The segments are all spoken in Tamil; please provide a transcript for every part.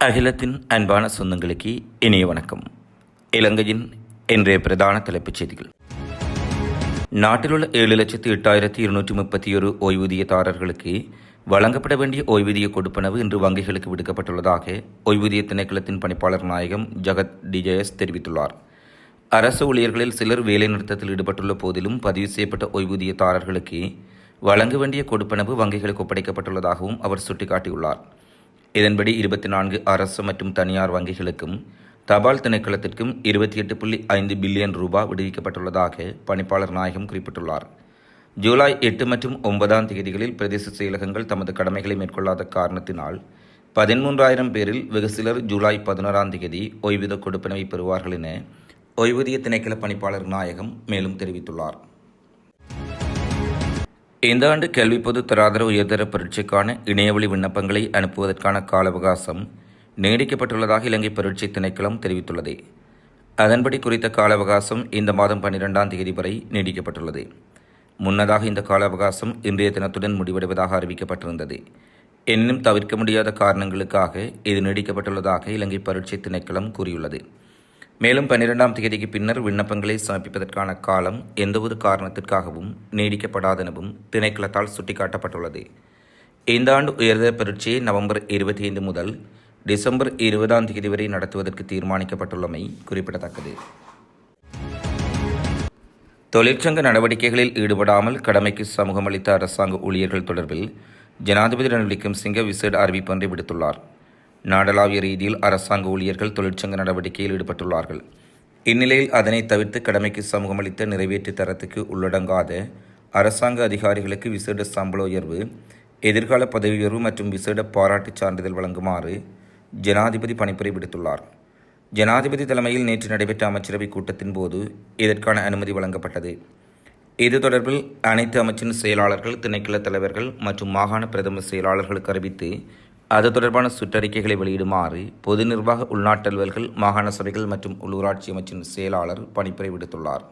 அகிலத்தின் அன்பான சொந்தங்களுக்கு இனிய வணக்கம். இலங்கையின் இன்றைய பிரதான தலைப்புச் செய்திகள். நாட்டிலுள்ள ஏழு லட்சத்து எட்டாயிரத்தி இருநூற்றி முப்பத்தி ஒரு ஓய்வூதியதாரர்களுக்கு வழங்கப்பட வேண்டிய ஓய்வூதிய கொடுப்பனவு இன்று வங்கிகளுக்கு விடுக்கப்பட்டுள்ளதாக ஓய்வூதிய திணைக்களத்தின் பணிப்பாளர் நாயகம் ஜகத் டிஜேஎஸ் தெரிவித்துள்ளார். அரசு ஊழியர்களில் சிலர் வேலைநிறுத்தத்தில் ஈடுபட்டுள்ள போதிலும் பதிவு செய்யப்பட்ட ஓய்வூதியதாரர்களுக்கு வழங்க வேண்டிய கொடுப்பனவு வங்கிகளுக்கு ஒப்படைக்கப்பட்டுள்ளதாகவும் அவர் சுட்டிக்காட்டியுள்ளார். இதன்படி இருபத்தி நான்கு அரசு மற்றும் தனியார் வங்கிகளுக்கும் தபால் திணைக்களத்திற்கும் இருபத்தி எட்டு புள்ளி ஐந்து பில்லியன் ரூபாய் விடுவிக்கப்பட்டுள்ளதாக பணிப்பாளர் நாயகம் குறிப்பிட்டுள்ளார். ஜூலை எட்டு மற்றும் ஒன்பதாம் தேதிகளில் பிரதேச செயலகங்கள் தமது கடமைகளை மேற்கொள்ளாத காரணத்தினால் பதிமூன்றாயிரம் பேரில் வெகு சிலர் ஜூலை பதினோராம் தேதி ஓய்வூதிய கொடுப்பனவை பெறுவார்கள் என ஓய்வூதிய திணைக்கள பணிப்பாளர் நாயகம் மேலும் தெரிவித்துள்ளார். இந்த ஆண்டு கல்வி பொது தராதர உயர்தர பரீட்சைக்கான இணையவழி விண்ணப்பங்களை அனுப்புவதற்கான கால அவகாசம் நீடிக்கப்பட்டுள்ளதாக இலங்கை பரீட்சை திணைக்களம் தெரிவித்துள்ளது. அதன்படி குறித்த கால அவகாசம் இந்த மாதம் பன்னிரெண்டாம் தேதி வரை நீடிக்கப்பட்டுள்ளது. முன்னதாக இந்த கால அவகாசம் இன்றைய தினத்துடன் முடிவடைவதாக அறிவிக்கப்பட்டிருந்தது. எனினும் தவிர்க்க முடியாத காரணங்களுக்காக இது நீடிக்கப்பட்டுள்ளதாக இலங்கை பரீட்சை திணைக்களம் கூறியுள்ளது. மேலும் பன்னிரெண்டாம் தேதிக்கு பின்னர் விண்ணப்பங்களை சமர்ப்பிப்பதற்கான காலம் எந்தவொரு காரணத்திற்காகவும் நீடிக்கப்படாதெனவும் திணைக்களத்தால் சுட்டிக்காட்டப்பட்டுள்ளது. இந்த ஆண்டு உயர்தர பரீட்சையை நவம்பர் இருபத்தி ஐந்து முதல் டிசம்பர் இருபதாம் தேதி வரை நடத்துவதற்கு தீர்மானிக்கப்பட்டுள்ளமை குறிப்பிடத்தக்கது. தொழிற்சங்க நடவடிக்கைகளில் ஈடுபடாமல் கடமைக்கு சமூகம் அளித்த அரசாங்க ஊழியர்கள் தொடர்பில் ஜனாதிபதி ரணில் சிங்க விசேட அறிவிப்பு ஒன்றை விடுத்துள்ளார். நாடளாவிய ரீதியில் அரசாங்க ஊழியர்கள் தொழிற்சங்க நடவடிக்கையில் ஈடுபட்டுள்ளார்கள். இந்நிலையில் அதனை தவிர்த்து கடமைக்கு சமூகம் அளித்த நிறைவேற்று தரத்துக்கு உள்ளடங்காத அரசாங்க அதிகாரிகளுக்கு விசேட சம்பள உயர்வு எதிர்கால பதவி உயர்வு மற்றும் விசேட பாராட்டுச் சான்றிதழ் வழங்குமாறு ஜனாதிபதி பணிப்புரை விடுத்துள்ளார். ஜனாதிபதி தலைமையில் நேற்று நடைபெற்ற அமைச்சரவை கூட்டத்தின் போது இதற்கான அனுமதி வழங்கப்பட்டது. இது தொடர்பில் அனைத்து அமைச்சின் செயலாளர்கள் திணைக்கள தலைவர்கள் மற்றும் மாகாண பிரதம செயலாளர்களுக்கு அறிவித்து அது தொடர்பான சுற்றறிக்கைகளை வெளியிடுமாறு பொது நிர்வாக உள்நாட்டல்வல்கள் மாகாண சபைகள் மற்றும் உள்ளூராட்சி அமைச்சின் செயலாளர் பணிப்புரை விடுத்துள்ளார்.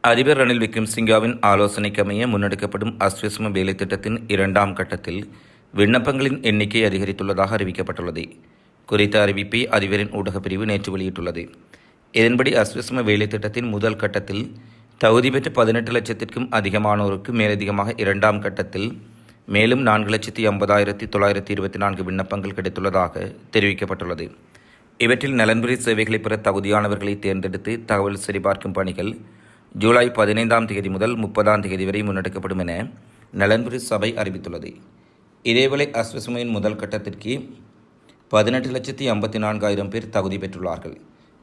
அதிபர் ரணில் விக்ரம்சிங்காவின் ஆலோசனைக்கமைய முன்னெடுக்கப்படும் அஸ்வசம வேலை திட்டத்தின் இரண்டாம் கட்டத்தில் விண்ணப்பங்களின் எண்ணிக்கை அதிகரித்துள்ளதாக அறிவிக்கப்பட்டுள்ளது. குறித்த அறிவிப்பை அதிபரின் ஊடகப் பிரிவு நேற்று வெளியிட்டுள்ளது. இதன்படி அஸ்வசம வேலை திட்டத்தின் முதல் கட்டத்தில் தகுதி பெற்ற பதினெட்டு லட்சத்திற்கும் அதிகமானோருக்கு மேலதிகமாக இரண்டாம் கட்டத்தில் மேலும் நான்கு லட்சத்தி ஐம்பதாயிரத்தி தொள்ளாயிரத்தி இருபத்தி நான்கு விண்ணப்பங்கள் கிடைத்துள்ளதாக தெரிவிக்கப்பட்டுள்ளது. இவற்றில் நலன்புரி சேவைகளை பெற தகுதியானவர்களை தேர்ந்தெடுத்து தகவல் சரிபார்க்கும் பணிகள் ஜூலை பதினைந்தாம் தேதி முதல் முப்பதாம் தேதி வரை முன்னெடுக்கப்படும் என நலன்புரி சபை அறிவித்துள்ளது. இதேவேளை அஸ்வசுமையின் முதல் கட்டத்திற்கு பதினெட்டு லட்சத்தி ஐம்பத்தி நான்காயிரம் பேர் தகுதி பெற்றுள்ளார்கள்.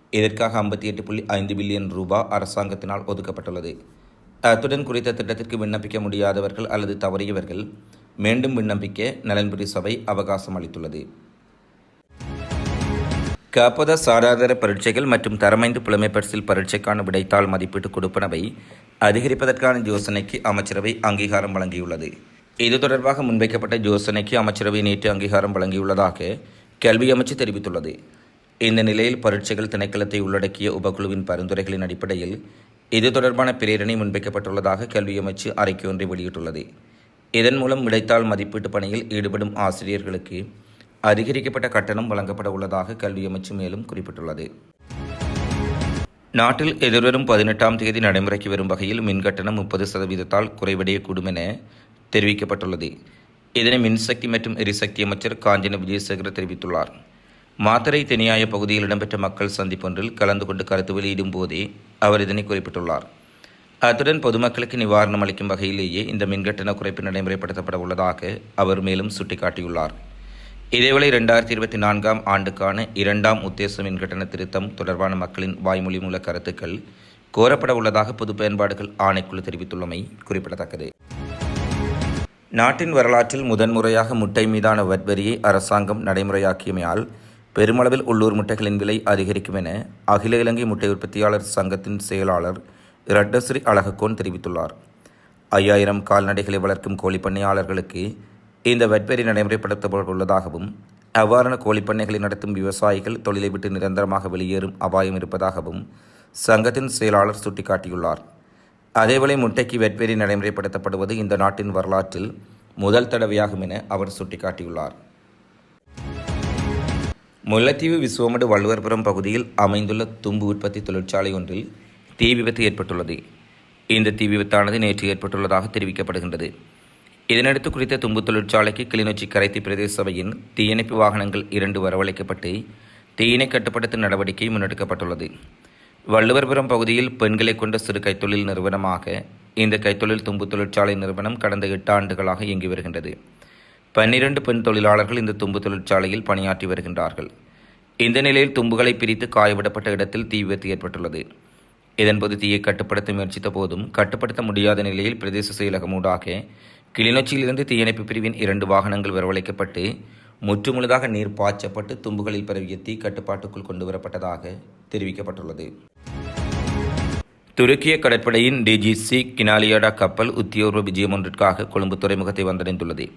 இதற்காக ஐம்பத்தி எட்டு புள்ளி ஐந்து பில்லியன் ரூபாய் அரசாங்கத்தினால் ஒதுக்கப்பட்டுள்ளது. அத்துடன் குறித்த திட்டத்திற்கு விண்ணப்பிக்க முடியாதவர்கள் அல்லது தவறியவர்கள் மீண்டும் விண்ணப்பிக்க நலன்புரி சபை அவகாசம் அளித்துள்ளது. காப்பத சாராதார பரீட்சைகள் மற்றும் தரமைந்து புலமை பரிசில் பரீட்சைக்கான விடைத்தாள் மதிப்பீட்டு கொடுப்பனவை அதிகரிப்பதற்கான யோசனைக்கு அமைச்சரவை அங்கீகாரம் வழங்கியுள்ளது. இது தொடர்பாக முன்வைக்கப்பட்ட யோசனைக்கு அமைச்சரவை நேற்று அங்கீகாரம் வழங்கியுள்ளதாக கல்வி அமைச்சு தெரிவித்துள்ளது. இந்த நிலையில் பரீட்சைகள் திணைக்களத்தை உள்ளடக்கிய உபக்குழுவின் பரிந்துரைகளின் அடிப்படையில் இது தொடர்பான பிரேரணை முன்வைக்கப்பட்டுள்ளதாக கல்வி அமைச்சு அறிக்கை ஒன்றை வெளியிட்டுள்ளது. இதன் மூலம் விடைத்தாள் மதிப்பீட்டு பணியில் ஈடுபடும் ஆசிரியர்களுக்கு அதிகரிக்கப்பட்ட கட்டணம் வழங்கப்பட உள்ளதாக கல்வி அமைச்சு மேலும் குறிப்பிட்டுள்ளது. நாட்டில் எதிர்வரும் பதினெட்டாம் தேதி நடைமுறைக்கு வரும் வகையில் மின் கட்டணம் முப்பது சதவீதத்தால் குறைவடையக்கூடும் என தெரிவிக்கப்பட்டுள்ளது. இதனை மின்சக்தி மற்றும் எரிசக்தி அமைச்சர் காஞ்சன விஜயசேகர் தெரிவித்துள்ளார். மாத்தரை தெனியாய பகுதியில் இடம்பெற்ற மக்கள் சந்திப்பொன்றில் கலந்து கொண்டு கருத்து வெளியிடும் போதே அவர் இதனை குறிப்பிட்டுள்ளார். அத்துடன் பொதுமக்களுக்கு நிவாரணம் அளிக்கும் வகையிலேயே இந்த மின்கட்டண குறைப்பு நடைமுறைப்படுத்தப்பட உள்ளதாக அவர் மேலும் சுட்டிக்காட்டியுள்ளார். இதேவேளை இரண்டாயிரத்தி இருபத்தி நான்காம் ஆண்டுக்கான இரண்டாம் உத்தேச மின்கட்டண திருத்தம் தொடர்பான மக்களின் வாய்மொழி மூல கருத்துக்கள் கோரப்பட உள்ளதாக பொது பயன்பாடுகள் ஆணைக்குழு தெரிவித்துள்ளமை குறிப்பிடத்தக்கது. நாட்டின் வரலாற்றில் முதன்முறையாக முட்டை மீதான வட்வரியை அரசாங்கம் நடைமுறையாக்கியமையால் பெருமளவில் உள்ளூர் முட்டைகளின் விலை அதிகரிக்கும் என அகில இலங்கை முட்டை உற்பத்தியாளர் சங்கத்தின் செயலாளர் இரட்டஸ்ரீ அழகக்கோன் தெரிவித்துள்ளார். ஐயாயிரம் கால்நடைகளை வளர்க்கும் கோழிப்பண்ணையாளர்களுக்கு இந்த வெட்வெறி நடைமுறைப்படுத்தப்பட்டுள்ளதாகவும் அவ்வாறான கோழிப்பண்ணைகளை நடத்தும் விவசாயிகள் தொழிலை விட்டு நிரந்தரமாக வெளியேறும் அபாயம் இருப்பதாகவும் சங்கத்தின் செயலாளர் சுட்டிக்காட்டியுள்ளார். அதேவேளை முட்டைக்கு வெட்வெறி நடைமுறைப்படுத்தப்படுவது இந்த நாட்டின் வரலாற்றில் முதல் தடவையாகும் என அவர் சுட்டிக்காட்டியுள்ளார். முல்லைத்தீவு விஸ்வமடு வள்ளுவர்புரம் பகுதியில் அமைந்துள்ள தும்பு உற்பத்தி தொழிற்சாலை ஒன்றில் தீ விபத்து ஏற்பட்டுள்ளது. இந்த தீ விபத்தானது நேற்று ஏற்பட்டுள்ளதாக தெரிவிக்கப்படுகின்றது. இதனடுத்து குறித்த தும்பு தொழிற்சாலைக்கு கிளிநொச்சி கரைத்தி பிரதேச சபையின் தீயணைப்பு வாகனங்கள் இரண்டு வரவழைக்கப்பட்டு தீயினை கட்டுப்படுத்தும் நடவடிக்கை முன்னெடுக்கப்பட்டுள்ளது. வள்ளுவர்புரம் பகுதியில் பெண்களை கொண்ட சிறு கைத்தொழில் நிறுவனமாக இந்த கைத்தொழில் தும்பு தொழிற்சாலை நிறுவனம் கடந்த எட்டு ஆண்டுகளாக இயங்கி வருகின்றது. பன்னிரண்டு பெண் தொழிலாளர்கள் இந்த தும்பு தொழிற்சாலையில் பணியாற்றி வருகின்றார்கள். இந்த நிலையில் தும்புகளை பிரித்து காயவிடப்பட்ட இடத்தில் தீ விபத்து ஏற்பட்டுள்ளது. இதன்போது தீயை கட்டுப்படுத்த முயற்சித்த போதும் கட்டுப்படுத்த முடியாத நிலையில் பிரதேச செயலகம் ஊடாக கிளிநொச்சியிலிருந்து தீயணைப்பு பிரிவின் இரண்டு வாகனங்கள் வரவழைக்கப்பட்டு முற்றுமுழுதாக நீர் பாய்ச்சப்பட்டு தும்புகளில் பரவிய தீ கட்டுப்பாட்டுக்குள் கொண்டுவரப்பட்டதாக தெரிவிக்கப்பட்டுள்ளது. துருக்கிய கடற்படையின் டிஜிசி கினாலியாடா கப்பல் உத்தியோர்வ விஜயம் ஒன்றிற்காக கொழும்பு துறைமுகத்தை வந்தடைந்துள்ளது.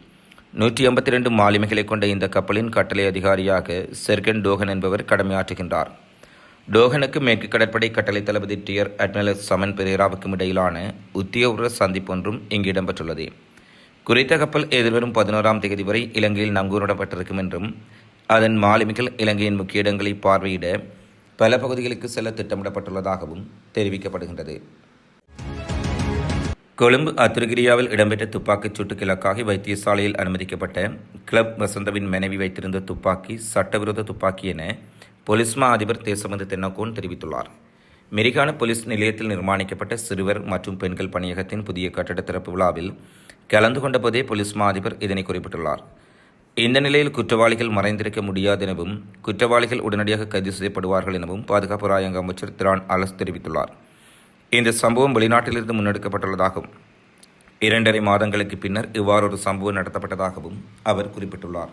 நூற்றி ஐம்பத்தி ரெண்டு மாலுமிகளை கொண்ட இந்த கப்பலின் கட்டளை அதிகாரியாக செர்கன் டோகன் என்பவர் கடமையாற்றுகின்றார். டோகனுக்கு மேற்கு கடற்படை கட்டளை தளபதி டியர் அட்மிரல் சமன் பெரேராவுக்கும் இடையிலான உத்தியோகபூர்வ சந்திப்பொன்றும் இங்கு இடம்பெற்றுள்ளது. குறித்த கப்பல் எதிர்வரும் பதினோராம் தேதி வரை இலங்கையில் நங்கூரிடப்பட்டிருக்கும் என்றும் அதன் மாலுமிகள் இலங்கையின் முக்கிய இடங்களை பார்வையிட பல பகுதிகளுக்கு செல்ல திட்டமிடப்பட்டுள்ளதாகவும் தெரிவிக்கப்படுகின்றது. கொழும்பு அத்திருகிரியாவில் இடம்பெற்ற துப்பாக்கிச் சூட்டுக்கு இலக்காகி வைத்தியசாலையில் அனுமதிக்கப்பட்ட கிளப் வசந்தவின் மனைவி வைத்திருந்த துப்பாக்கி சட்டவிரோத துப்பாக்கி என பொலிஸ்மா அதிபர் தேசபந்து தென்னகோன் தெரிவித்துள்ளார். மெரிகான போலீஸ் நிலையத்தில் நிர்மாணிக்கப்பட்ட சிறுவர் மற்றும் பெண்கள் பணியகத்தின் புதிய கட்டட திறப்பு விழாவில் கலந்து கொண்ட போதே அதிபர் இதனை குறிப்பிட்டுள்ளார். இந்த நிலையில் குற்றவாளிகள் மறைந்திருக்க முடியாது எனவும் குற்றவாளிகள் உடனடியாக கைது செய்யப்படுவார்கள் எனவும் பாதுகாப்பு ராயங்க அமைச்சர் திரான் அலஸ் தெரிவித்துள்ளார். இந்த சம்பவம் வெளிநாட்டிலிருந்து முன்னெடுக்கப்பட்டுள்ளதாகவும் இரண்டரை மாதங்களுக்கு பின்னர் இவ்வாறொரு சம்பவம் நடத்தப்பட்டதாகவும் அவர் குறிப்பிட்டுள்ளார்.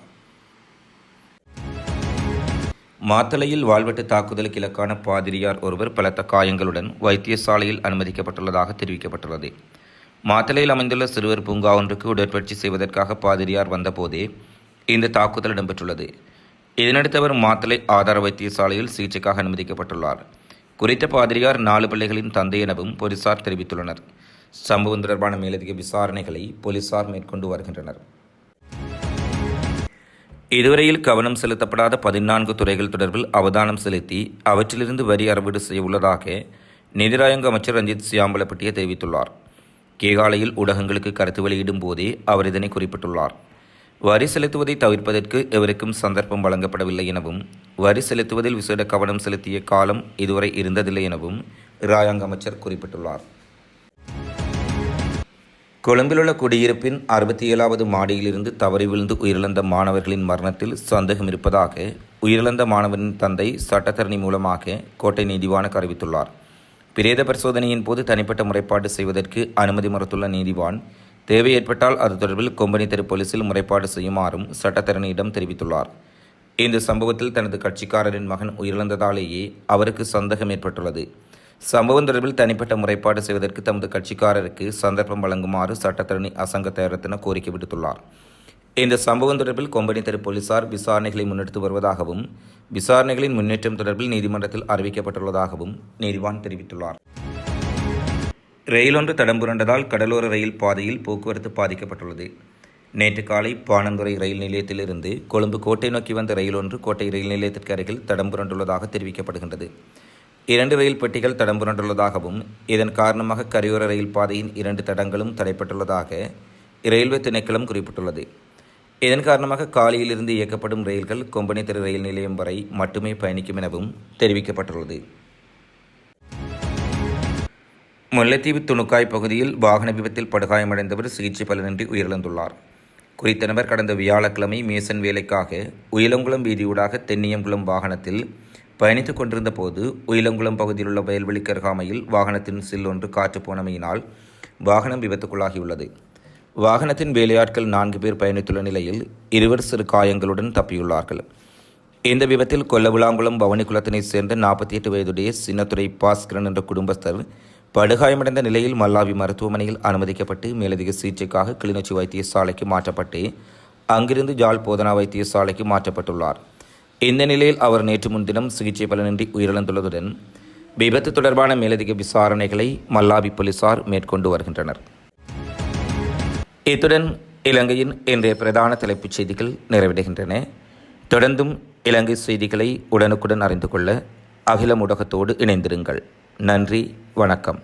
மாத்தளையில் வாழ்வெட்டு தாக்குதலுக்கு இலக்கான பாதிரியார் ஒருவர் பலத்த காயங்களுடன் வைத்தியசாலையில் அனுமதிக்கப்பட்டுள்ளதாக தெரிவிக்கப்பட்டுள்ளது. மாத்தளையில் அமைந்துள்ள சிறுவர் பூங்கா ஒன்றுக்கு உடற்பயிற்சி செய்வதற்காக பாதிரியார் வந்தபோதே இந்த தாக்குதல் இடம்பெற்றுள்ளது. இதனடுத்து அவர் மாத்தளை ஆதார வைத்தியசாலையில் சிகிச்சைக்காக அனுமதிக்கப்பட்டுள்ளார். குறித்த பாதிரியார் நாலு பிள்ளைகளின் தந்தை எனவும் போலீசார் தெரிவித்துள்ளனர். சம்பவம் தொடர்பான மேலதிக விசாரணைகளை போலீசார் மேற்கொண்டு வருகின்றனர். இதுவரையில் கவனம் செலுத்தப்படாத பதினான்கு துறைகள் தொடர்பில் அவதானம் செலுத்தி அவற்றிலிருந்து வரி அறவீடு செய்ய உள்ளதாக நிதிராயங்க அமைச்சர் ரஞ்சித் சியாம்பலப்பட்டிய தெரிவித்துள்ளார். கேகாலையில் ஊடகங்களுக்கு கருத்து வெளியிடும் போதே அவர் இதனை குறிப்பிட்டுள்ளார். வரி செலுத்துவதை தவிர்ப்பதற்கு எவருக்கும் சந்தர்ப்பம் வழங்கப்படவில்லை எனவும் வரி செலுத்துவதில் விசேட கவனம் செலுத்திய காலம் இதுவரை இருந்ததில்லை எனவும் ராயாங்க அமைச்சர் குறிப்பிட்டுள்ளார். கொழும்பிலுள்ள குடியிருப்பின் அறுபத்தி ஏழாவது மாடியிலிருந்து தவறி விழுந்து உயிரிழந்த மாணவர்களின் மரணத்தில் சந்தேகம் இருப்பதாக உயிரிழந்த மாணவனின் தந்தை சட்டத்தரணி மூலமாக கோட்டை நீதிவானுக்கு அறிவித்துள்ளார். பிரேத பரிசோதனையின் போது தனிப்பட்ட முறைப்பாடு செய்வதற்கு அனுமதி மறுத்துள்ள நீதிவான் தேவை ஏற்பட்டால் அது தொடர்பில் கொம்பனி தெரு போலீசில் முறைப்பாடு செய்யுமாறும் சட்டத்தரணியிடம் தெரிவித்துள்ளார். இந்த சம்பவத்தில் தனது கட்சிக்காரரின் மகன் உயிரிழந்ததாலேயே அவருக்கு சந்தேகம் ஏற்பட்டுள்ளது. சம்பவம் தொடர்பில் தனிப்பட்ட முறைப்பாடு செய்வதற்கு தமது கட்சிக்காரருக்கு சந்தர்ப்பம் வழங்குமாறு சட்டத்தரணி அசங்க தேரத்தின கோரிக்கை விடுத்துள்ளார். இந்த சம்பவம் தொடர்பில் கொம்பனி தெரு போலீசார் விசாரணைகளை முன்னெடுத்து வருவதாகவும் விசாரணைகளின் முன்னேற்றம் தொடர்பில் நீதிமன்றத்தில் அறிவிக்கப்பட்டுள்ளதாகவும் நீதிவான் தெரிவித்துள்ளார். ரயிலொன்று தடம் புரண்டதால் கடலோர ரயில் பாதையில் போக்குவரத்து பாதிக்கப்பட்டுள்ளது. நேற்று காலை பாணந்துறை ரயில் நிலையத்திலிருந்து கொழும்பு கோட்டை நோக்கி வந்த ரயில் ஒன்று கோட்டை ரயில் நிலையத்திற்கு அருகில் தடம் புரண்டுள்ளதாக தெரிவிக்கப்படுகின்றது. இரண்டு ரயில் பெட்டிகள் தடம் புரண்டுள்ளதாகவும் இதன் காரணமாக கரையோர ரயில் பாதையின் இரண்டு தடங்களும் தடைப்பட்டுள்ளதாக ரயில்வே திணைக்களம் குறிப்பிட்டுள்ளது. இதன் காரணமாக காலையிலிருந்து இயக்கப்படும் ரயில்கள் கொம்பனி தெரு ரயில் நிலையம் வரை மட்டுமே பயணிக்கும் எனவும் தெரிவிக்கப்பட்டுள்ளது. முல்லைத்தீவு துணுக்காய் பகுதியில் வாகன விபத்தில் படுகாயமடைந்தவர் சிகிச்சை பலனின்றி உயிரிழந்துள்ளார். குறித்த நபர் கடந்த வியாழக்கிழமை மேசன் வேலைக்காக உயிலங்குளம் வீதியூடாக தென்னியங்குளம் வாகனத்தில் பயணித்துக் கொண்டிருந்த போது உயிலங்குளம் பகுதியில் உள்ள வயல்வெளிக்கு அருகாமையில் வாகனத்தின் சில் ஒன்று காற்று போனமையினால் வாகனம் விபத்துக்குள்ளாகியுள்ளது. வாகனத்தின் வேலையாட்கள் நான்கு பேர் பயணித்துள்ள நிலையில் இருவர் சிறு காயங்களுடன் தப்பியுள்ளார்கள். இந்த விபத்தில் கொல்லவிளாங்குளம் பவனி குலத்தினைச் சேர்ந்த நாற்பத்தி எட்டு வயதுடைய சின்னத்துறை பாஸ்கரன் என்ற குடும்பஸ்தர் படுகாயமடைந்த நிலையில் மல்லாவி மருத்துவமனையில் அனுமதிக்கப்பட்டு மேலதிக சிகிச்சைக்காக கிளிநொச்சி வைத்தியசாலைக்கு மாற்றப்பட்டு அங்கிருந்து ஜால் போதனா வைத்தியசாலைக்கு மாற்றப்பட்டுள்ளார். இந்த நிலையில் அவர் நேற்று முன்தினம் சிகிச்சை பலனின்றி உயிரிழந்துள்ளதுடன் விபத்து தொடர்பான மேலதிக விசாரணைகளை மல்லாவி போலீசார் மேற்கொண்டு வருகின்றனர். இத்துடன் இலங்கையின் இன்றைய பிரதான தலைப்புச் செய்திகள் நிறைவடைகின்றன. தொடர்ந்தும் இலங்கை செய்திகளை உடனுக்குடன் அறிந்து கொள்ள அகில ஊடகத்தோடு இணைந்திருங்கள். நன்றி வணக்கம்.